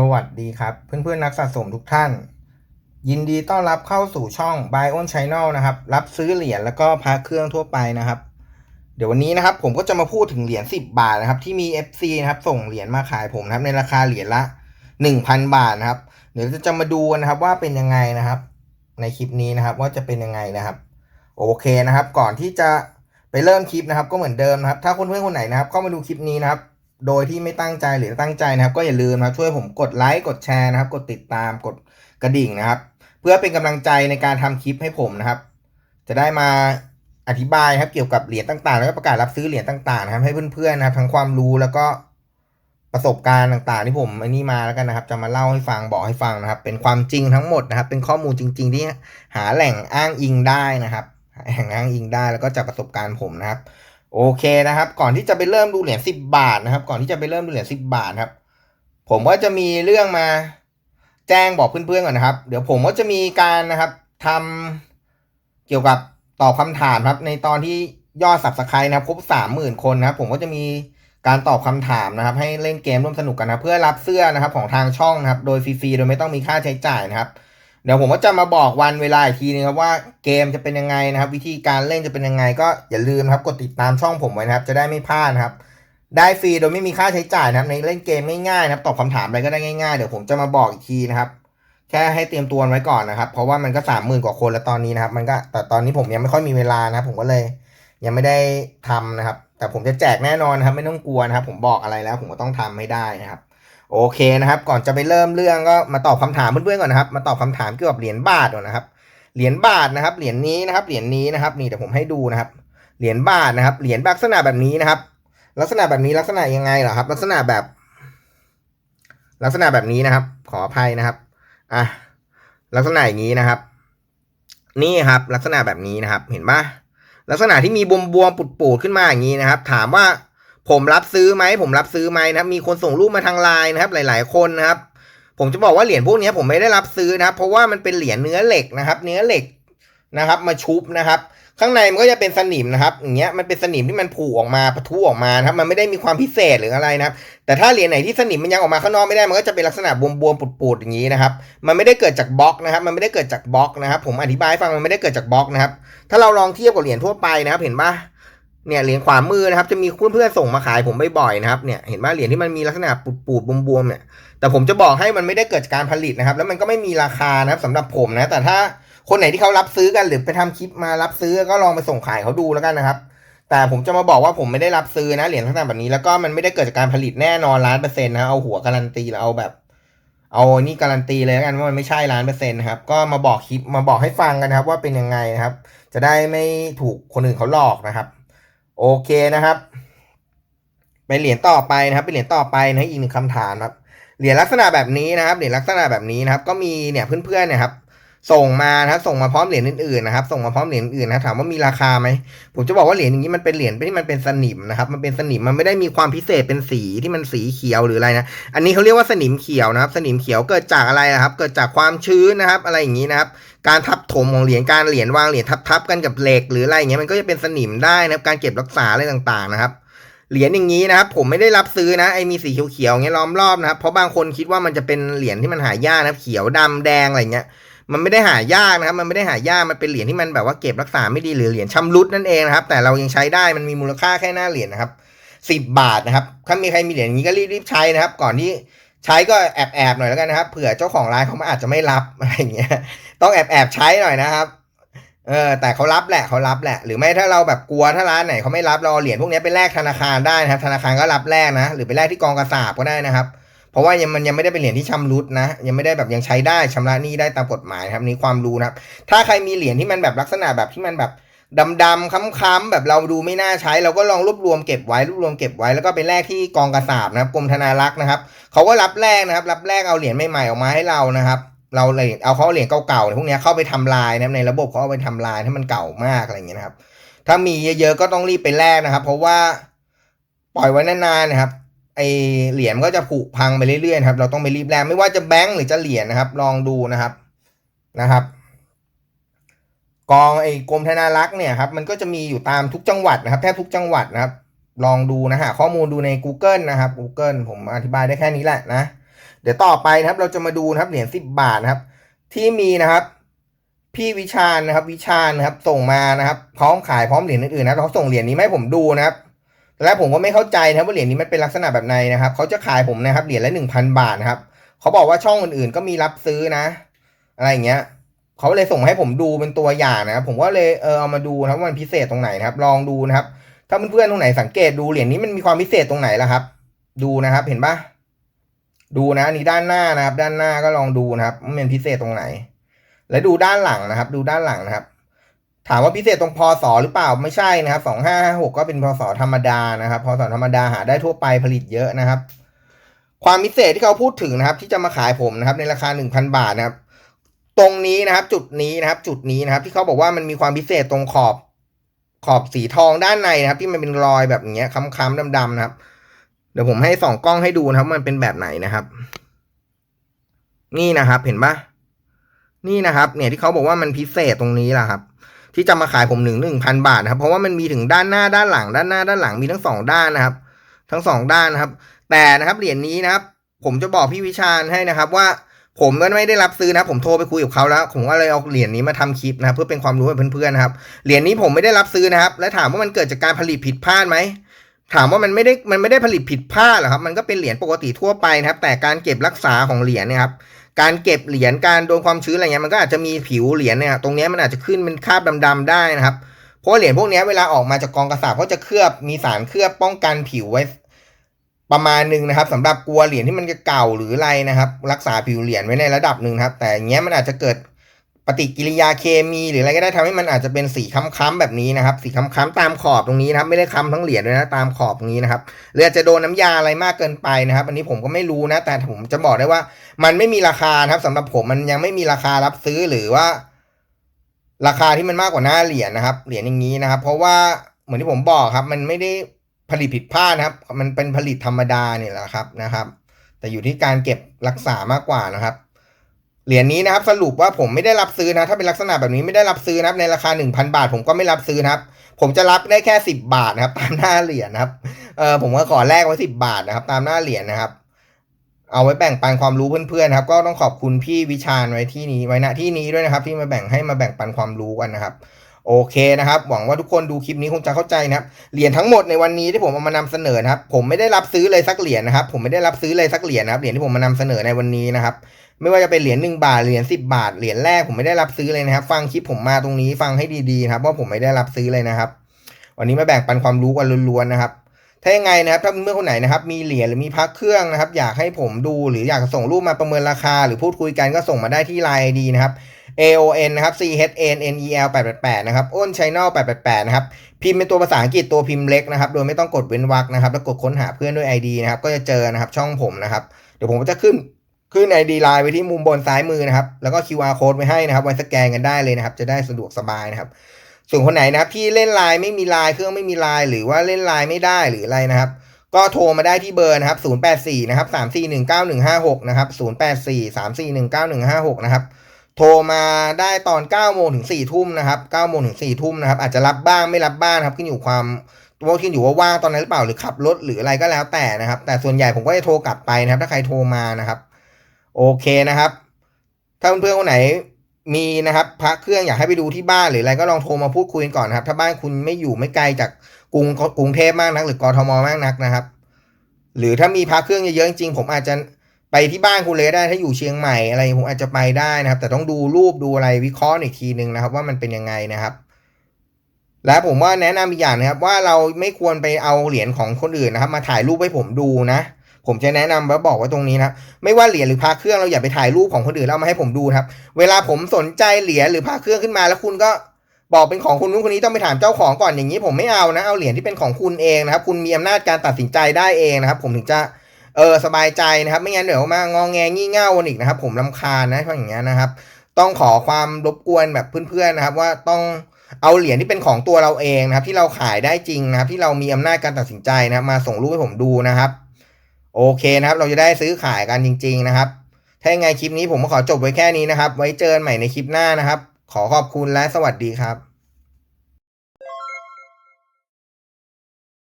สวัสดีครับ เพื่อนๆ นักสะสมทุกท่าน ยินดีต้อนรับเข้าสู่ช่อง Buy on Channel นะครับ รับซื้อเหรียญแล้วก็พาเครื่องทั่วไปนะครับ เดี๋ยววันนี้นะครับ ผมก็จะมาพูดถึงเหรียญ10 บาทนะครับ ที่มี FC นะครับ ส่งเหรียญมาขายผมนะครับ ในราคาเหรียญละ 1,000 บาทนะครับ เดี๋ยวจะมาดูนนะครับว่าเป็นยังไงนะครับ ในคลิปนี้นะครับว่าจะเป็นยังไงนะครับ โอเคนะครับ ก่อนที่จะไปเริ่มคลิปนะครับ ก็เหมือนเดิมนะครับ ถ้าเพื่อนๆคนไหนนะครับเข้ามาดูคลิปนี้นะครับ โดยที่ไม่ตั้งใจหรือตั้งใจนะครับ ก็อย่าลืมนะครับช่วยผมกดไลค์กดแชร์นะครับ กดติดตามกดกระดิ่งนะครับ เพื่อเป็นกำลังใจในการทำคลิปให้ผมนะครับ จะได้มาอธิบายครับเกี่ยวกับเหรียญต่างๆ แล้วก็ประกาศรับซื้อเหรียญต่างๆนะครับ ให้เพื่อนๆนะครับทั้งความรู้แล้วก็ประสบการณ์ต่างๆที่ผมอันนี้มาแล้วกันนะครับ จะมาเล่าให้ฟังบอกให้ฟังนะครับ เป็นความจริงทั้งหมดนะครับ เป็นข้อมูลจริง ๆ ที่หาแหล่งอ้างอิงได้นะครับแหล่งอ้างอิงได้แล้วก็จากประสบการณ์ผมนะครับ โอเคนะครับ ก่อนที่จะไปเริ่มดูเหรียญสิบบาทนะครับ ก่อนที่จะไปเริ่มดูเหรียญสิบบาทครับ ผมก็จะมีเรื่องมาแจ้งบอกเพื่อนๆก่อนนะครับ เดี๋ยวผมก็จะมีการนะครับทำเกี่ยวกับตอบคำถามครับ ในตอนที่ยอดสับสไครนะครับครบสามหมื่นคนนะครับ ผมก็จะมีการตอบคำถามนะครับ ให้เล่นเกมร่วมสนุกกันนะเพื่อรับเสื้อนะครับของทางช่องนะครับ โดยฟรีๆโดยไม่ต้องมีค่าใช้จ่ายนะครับ เดี๋ยวผมก็จะมาบอกวันเวลาอีกทีนึงครับว่าเกมจะเป็นยังไงนะครับ วิธีการเล่นจะเป็นยังไง ก็อย่าลืมครับกดติดตามช่องผมไว้นะครับ จะได้ไม่พลาดนะครับ ได้ฟรีโดยไม่มีค่าใช้จ่ายนะครับ ในเล่นเกมง่ายๆนะครับตอบคำถามอะไรก็ได้ง่ายๆเดี๋ยวผมจะมาบอกอีกทีนะครับ แค่ให้เตรียมตัวไว้ก่อนนะครับ เพราะว่ามันก็สามหมื่นกว่าคนแล้วตอนนี้นะครับ มันก็แต่ตอนนี้ผมยังไม่ค่อยมีเวลานะครับ ผมก็เลยยังไม่ได้ทำนะครับ แต่ผมจะแจกแน่นอนนะครับ ไม่ต้องกลัวนะครับ ผมบอกอะไรแล้ว ผมก็ต้องทำให้ได้นะครับ โอเคนะครับ ก่อนจะไปเริ่มเรื่องก็มาตอบคำถามเพื่อนๆก่อนนะครับ มาตอบคำถามเกี่ยวกับเหรียญบาทก่อนนะครับ เหรียญบาทนะครับ เหรียญนี้นะครับ เหรียญนี้นะครับ นี่เดี๋ยวผมให้ดูนะครับ เหรียญบาทนะครับ เหรียญลักษณะแบบนี้นะครับ ลักษณะแบบนี้ลักษณะยังไงเหรอครับ ลักษณะแบบ ลักษณะแบบนี้นะครับ ขออภัยนะครับ อะ ลักษณะอย่างนี้นะครับ นี่ครับ ลักษณะแบบนี้นะครับ เห็นปะลักษณะที่มีบวมบวมๆปุดๆ ขึ้นมาอย่างนี้นะครับ ถามว่า ผมรับซื้อไหมผมรับซื้อไหมนะครับมีคนส่งรูปมาทางไลน์นะครับ หลาย ๆ คนนะครับ ผมจะบอกว่าเหรียญพวกนี้ผมไม่ได้รับซื้อนะครับ เพราะว่ามันเป็นเหรียญเนื้อเหล็กนะครับ เนื้อเหล็กนะครับ มาชุบนะครับ ข้างในมันก็จะเป็นสนิมนะครับอย่างเงี้ยมันเป็นสนิมที่มันผุออกมาปะทุออกมานะครับ มันไม่ได้มีความพิเศษหรืออะไรนะครับ แต่ถ้าเหรียญไหนที่สนิมมันยังออกมาข้างนอกไม่ได้มันก็จะเป็นลักษณะบวมๆปูดๆอย่างนี้นะครับ มันไม่ได้เกิดจากบล็อกนะครับ มันไม่ได้เกิดจากบล็อกนะครับ ผมอธิบายให้ฟังมันไม่ได้เกิดจากบล็อกนะครับ ถ้าเราลองเทียบกับเหรียญทั่วไปนะครับ เห็นปะ เนี่ยเหรียญขวามือนะครับจะมีเพื่อนๆส่งมาขายผมบ่อยๆนะครับเนี่ยเห็นปะเหรียญที่มันมีลักษณะปูดๆบวมๆเนี่ยแต่ผมจะบอกให้มันไม่ได้เกิดจากการผลิตนะครับ แล้วมันก็ไม่มีราคานะครับสำหรับผมนะแต่ถ้าคนไหนที่เขารับซื้อกันหรือไปทำคลิปมารับซื้อก็ลองไปส่งขายเขาดูแล้วกันนะครับ แต่ผมจะมาบอกว่าผมไม่ได้รับซื้อนะเหรียญลักษณะแบบนี้แล้วก็มันไม่ได้เกิดจากการผลิตแน่นอนล้านเปอร์เซ็นต์นะเอาหัวการันตีแล้วเอาแบบ เอานี่การันตีเลยแล้วกันว่ามันไม่ใช่ล้านเปอร์เซ็นต์นะครับก็มาบอกคลิปมาบอกให้ฟังกันนะครับ ว่าเป็นยังไงนะครับ จะได้ไม่ถูกคนอื่นเขาหลอกนะครับ โอเคนะครับ ไปเหรียญต่อไปนะครับไปเหรียญต่อไปนะอีกหนึ่งคำถามครับเหรียญลักษณะแบบนี้นะครับเหรียญลักษณะแบบนี้นะครับ ก็มีเนี่ยเพื่อนๆเนี่ยครับ ส่งมานะครับส่งมาพร้อมเหรียญอื่นๆนะครับ ส่งมาพร้อมเหรียญอื่นนะถามว่ามีราคาไหมผมจะบอกว่าเหรียญอย่างนี้มันเป็นเหรียญที่มันเป็นสนิมนะครับมันเป็นสนิมมันไม่ได้มีความพิเศษเป็นสีที่มันสีเขียวหรืออะไรนะอันนี้เขาเรียกว่าสนิมเขียวนะครับ สนิมเขียวเกิดจากอะไรนะครับ เกิดจากความชื้นนะครับ อะไรอย่างนี้นะครับ การทับถมของเหรียญการเหรียญวางเหรียญทับๆกันกับเหล็กหรืออะไรอย่างเงี้ยมันก็จะเป็นสนิมได้นะครับ การเก็บรักษาอะไรต่างๆนะครับเหรียญอย่างนี้นะครับผมไม่ได้รับซื้อนะไอ้มีสีเขียวๆเงี้ยล้อมรอบนะครับเพราะบางคนคิดว่ามันจะเป็นเหรียญที่มันหายากนะเขียวดำแดงอะไรเงี้ย มันไม่ได้หายากนะครับ มันไม่ได้หายาก มันเป็นเหรียญที่มันแบบว่าเก็บรักษาไม่ดีหรือเหรียญชำรุดนั่นเองนะครับ แต่เรายังใช้ได้ มันมีมูลค่าแค่หน้าเหรียญนะครับสิบบาทนะครับ ถ้ามีใครมีเหรียญนี้ก็รีบๆใช้นะครับ ก่อนที่ใช้ก็แอบๆหน่อยแล้วกันนะครับ เผื่อเจ้าของร้านเขาอาจจะไม่รับอะไรเงี้ย ต้องแอบๆใช้หน่อยนะครับ เออ แต่เขารับแหละเขารับแหละ หรือไม่ถ้าเราแบบกลัวถ้าร้านไหนเขาไม่รับเราเอาเหรียญพวกนี้ไปแลกธนาคารได้นะครับ ธนาคารก็รับแลกนะ หรือไปแลกที่กองกระสาบก็ได้นะครับ ราะว่ายังมันยังไม่ได้เป็นเหรียญที่ชำรุดนะ ยังไม่ได้แบบยังใช้ได้ชำระหนี้ได้ตามกฎหมายครับนี่ความรู้นะครับ ถ้าใครมีเหรียญที่มันแบบลักษณะแบบที่มันแบบดำๆค้ำๆแบบเราดูไม่น่าใช้ เราก็ลองรวบรวมเก็บไว้รวบรวมเก็บไว้แล้วก็ไปแลกที่กองกระสาบนะครับกรมธนารักษ์นะครับเขาก็รับแลกนะครับ รับแลกเอาเหรียญใหม่ๆออกมาให้เรานะครับ เราเลยเอาเขาเหรียญเก่าๆพวกนี้เข้าไปทำลายนะครับในระบบเขาเอาไปทำลายถ้ามันเก่ามากอะไรอย่างเงี้ยนะครับ ถ้ามีเยอะๆก็ต้องรีบไปแลกนะครับ เพราะว่าปล่อยไว้นานๆนะครับ ไอเหรียญก็จะผุพังไปเรื่อยๆครับเราต้องไปรีบแลกไม่ว่าจะแบงก์หรือจะเหรียญนะครับ ลองดูนะครับนะครับ กองไอกรมธนารักษ์เนี่ยครับมันก็จะมีอยู่ตามทุกจังหวัดนะครับแทบทุกจังหวัดนะครับ ลองดูนะฮะข้อมูลดูใน Google นะครับ Google ผมอธิบายได้แค่นี้แหละนะ เดี๋ยวต่อไปนะครับ เราจะมาดูนะครับเหรียญสิบบาทนะครับ ที่มีนะครับพี่วิชาญนะครับวิชาญนะครับส่งมานะครับพร้อมขายพร้อมเหรียญอื่นๆนะครับเขาส่งเหรียญนี้ให้ผมดูนะครับ แรกผมก็ไม่เข้าใจนะครับว่าเหรียญนี้มันเป็นลักษณะแบบไหนนะครับเขาจะขายผมนะครับเหรียญละหนึ่งพันบาทนะครับเขาบอกว่าช่องอื่นๆก็มีรับซื้อนะ อะไรอย่างเงี้ยเขาเลยส่งให้ผมดูเป็นตัวอย่างนะครับผมก็เลยเออเอามาดูนะครับว่ามันพิเศษตรงไหนนะครับ ลองดูนะครับ ถ้าเพื่อนๆตรงไหนสังเกตดูเหรียญนี้มันมีความพิเศษตรงไหนล่ะครับ ดูนะครับเห็นปะดูนะนนี้ด้านหน้านะครับ ด้านหน้าก็ลองดูนะครับว่ามันพิเศษตรงไหน และดูด้านหลังนะครับ ดูด้านหลังนะครับ ถามว่าพิเศษตรงพศหรือเปล่าไม่ใช่นะครับสองห้าหกก็เป็นพศธรรมดานะครับพศธรรมดาหาได้ทั่วไปผลิตเยอะนะครับ ความพิเศษที่เขาพูดถึงนะครับ ที่จะมาขายผมนะครับ ในราคาหนึ่งพันบาทนะครับ ตรงนี้นะครับ จุดนี้นะครับ จุดนี้นะครับ ที่เขาบอกว่ามันมีความพิเศษตรงขอบขอบสีทองด้านในนะครับ ที่มันเป็นรอยแบบนี้ยค้ำๆดำๆนะครับ เดี๋ยวผมให้ส่องกล้องให้ดูนะครับ มันเป็นแบบไหนนะครับ นี่นะครับ เห็นปะนี่นะครับ เนี่ยที่เขาบอกว่ามันพิเศษตรงนี้แหละครับ ที่จะมาขายผมหนึ่งหนึ่งพันบาทนะครับ เพราะว่ามันมีถึงด้านหน้าด้านหลัง ด้านหน้าด้านหลังมีทั้งสองด้านนะครับ ทั้งสองด้านนะครับ แต่นะครับเหรียญนี้นะครับ ผมจะบอกพี่วิชาญให้นะครับ ว่าผมก็ไม่ได้รับซื้อนะผมโทรไปคุยกับเขาแล้ว ผมก็เลยเอาเหรียญนี้มาทำคลิปนะครับ เพื่อเป็นความรู้ให้เพื่อนๆนะครับเหรียญนี้ผมไม่ได้รับซื้อนะครับ และถามว่ามันเกิดจากการผลิตผิดพลาดไหมถามว่ามันไม่ได้มันไม่ได้ผลิตผิดพลาดหรอครับ มันก็เป็นเหรียญปกติทั่วไปนะครับ แต่การเก็บรักษาของเหรียญเนี่ยครับ การเก็บเหรียญการโดนความชื้นอะไรเงี้ยมันก็อาจจะมีผิวเหรียญเนี่ยตรงนี้มันอาจจะขึ้นเป็นคราบดำๆได้นะครับ เพราะเหรียญพวกนี้เวลาออกมาจากกองกระสาบก็จะเคลือบมีสารเคลือบป้องกันผิวไว้ประมาณหนึ่งนะครับสำหรับกลัวเหรียญที่มันจะเก่าหรืออะไรนะครับ รักษาผิวเหรียญไว้ในระดับหนึ่งครับ แต่อย่างเงี้ยมันอาจจะเกิด ปฏิกิริยาเคมีหรืออะไรก็ได้ทำให้มันอาจจะเป็นสีค้ำๆแบบนี้นะครับ สีค้ำๆตามขอบตรงนี้นะครับ ไม่ได้ค้ำทั้งเหรียญเลยนะตามขอบตรงนี้นะครับหรืออาจจะโดนน้ำยาอะไรมากเกินไปนะครับ อันนี้ผมก็ไม่รู้นะ แต่ผมจะบอกได้ว่า มันไม่มีราคาครับสำหรับผมมันยังไม่มีราคารับซื้อหรือว่า ราคาที่มันมากกว่าหน้าเหรียญนะครับเหรียญอย่างนี้นะครับ เพราะว่าเหมือนที่ผมบอกครับ มันไม่ได้ผลิตผิดพลาดนะครับ มันเป็นผลิตธรรมดาเนี่ยแหละครับนะครับ แต่อยู่ที่การเก็บรักษามากกว่านะครับ เหรียญนี้นะครับสรุปว่าผมไม่ได้รับซื้อนะ ถ้าเป็นลักษณะแบบนี้ไม่ได้รับซื้อนะครับในราคาหนึ่งพันบาท ผมก็ไม่รับซื้อนะครับ ผมจะรับได้แค่สิบบาทนะครับ ตามหน้าเหรียญนะครับเออผมก็ขอแลกไว้สิบบาทนะครับ ตามหน้าเหรียญนะครับ เอาไว้แบ่งปันความรู้เพื่อนๆครับก็ต้องขอบคุณพี่วิชาญไว้ที่นี้ไว้ณที่นี้ด้วยนะครับ ที่มาแบ่งให้มาแบ่งปันความรู้กันนะครับ โอเคนะครับ หวังว่าทุกคนดูคลิปนี้คงจะเข้าใจนะครับเหรียญทั้งหมดในวันนี้ที่ผมเอามานำเสนอนะครับ ผมไม่ได้รับซื้อเลยสักเหรียญนะครับ ผมไม่ได้รับซื้อเลยสักเหรียญนะครับเหรียญที่ผมมานำเสนอในวันนี้นะครับ ไม่ว่าจะเป็นเหรียญหนึ่งบาทเหรียญสิบาทเหรียญแรกผมไม่ได้รับซื้อเลยนะครับ ฟังคลิปผมมาตรงนี้ฟังให้ดีๆนะครับว่าผมไม่ได้รับซื้อเลยนะครับ วันนี้มาแบ่งปันความรู้กันล้วนๆนะครับ ถ้ายังไงนะครับถ้าเมื่อคนไหนนะครับมีเหรียญหรือมีพักเครื่องนะครับ อยากให้ผมดูหรืออยากส่งรูปมาประเมินราคา หรือพูดคุยกันก็ส่งมาได้ที่ไลน์ดีนะครับ AON นะครับ C H N N E L 888นะครับอ้น Channel 888นะครับพิมพ์เป็นตัวภาษาอังกฤษตัวพิมพ์เล็กนะครับโดยไม่ต้องกดเว้นวรรคนะครับ แล้วกดค้นหาเพื่อนด้วย ID นะครับก็จะเจอนะครับช่องผมนะครับ เดี๋ยวผมจะขึ้นขึ้น ID ไลน์ไว้ที่มุมบนซ้ายมือนะครับแล้วก็ QR code ไว้ให้นะครับไว้สแกนกันได้เลยนะครับ จะได้สะดวกสบายนะครับ ส่วนคนไหนนะครับที่เล่นไลน์ไม่มีไลน์เครื่องไม่มีไลน์หรือว่าเล่นไลน์ไม่ได้หรืออะไรนะครับ ก็โทรมาได้ที่เบอร์นะครับ 084 นะครับ 3419156 นะครับ 084 3419156 นะครับ โทรมาได้ตอน9โมงถึง4ทุ่มนะครับ9โมงถึง4ทุ่มนะครับ อาจจะรับบ้างไม่รับบ้างครับขึ้นอยู่ความว่าขึ้นอยู่ว่าว่างตอนนั้นหรือเปล่าหรือขับรถหรืออะไรก็แล้วแต่นะครับ แต่ส่วนใหญ่ผมก็จะโทรกลับไปนะครับ ถ้าใครโทรมานะครับ โอเคนะครับ ถ้าเพื่อนๆคนไหน มีนะครับพระเครื่องอยากให้ไปดูที่บ้านหรืออะไรก็ลองโทรมาพูดคุยกันก่อนนะครับ ถ้าบ้านคุณไม่อยู่ไม่ไกลจากกรุงกรุงเทพมากนัก หรือกรทมมากนักนะครับ หรือถ้ามีพระเครื่องเยอะๆจริงๆผมอาจจะไปที่บ้านคุณเลยได้ถ้าอยู่เชียงใหม่อะไรผมอาจจะไปได้นะครับ แต่ต้องดูรูปดูอะไรวิเคราะห์อีกทีนึงนะครับ ว่ามันเป็นยังไงนะครับ และผมว่าแนะนำอีกอย่างนะครับ ว่าเราไม่ควรไปเอาเหรียญของคนอื่นนะครับ มาถ่ายรูปให้ผมดูนะ ผมจะแนะนำและบอกไว้ตรงนี้นะครับไม่ว่าเหรียญหรือพระเครื่องเราอย่าไปถ่ายรูปของคนอื่นแล้วเอามาให้ผมดูครับ เวลาผมสนใจเหรียญหรือพระเครื่องขึ้นมาแล้วคุณก็บอกเป็นของคุณนู้นคนนี้ต้องไปถามเจ้าของก่อนอย่างนี้ผมไม่เอานะเอาเหรียญที่เป็นของคุณเองนะครับ คุณมีอำนาจการตัดสินใจได้เองนะครับ ผมถึงจะเออสบายใจนะครับ ไม่งั้นเดี๋ยวมางองแงงี่เง่ากันอีกนะครับ ผมลำคาญนะเพราะอย่างเงี้ยนะครับ ต้องขอความรบกวนแบบเพื่อนๆนะครับ ว่าต้องเอาเหรียญที่เป็นของตัวเราเองนะครับ ที่เราขายได้จริงนะครับ ที่เรามีอำนาจการตัดสินใจนะมาส่งรูปให้ผมดูนะครับ โอเคนะครับ เราจะได้ซื้อขายกันจริง ๆ นะครับ ถ้ายังไงคลิปนี้ผมก็ขอจบไว้แค่นี้นะครับ ไว้เจอกันใหม่ในคลิปหน้านะครับ ขอขอบคุณและสวัสดีครับ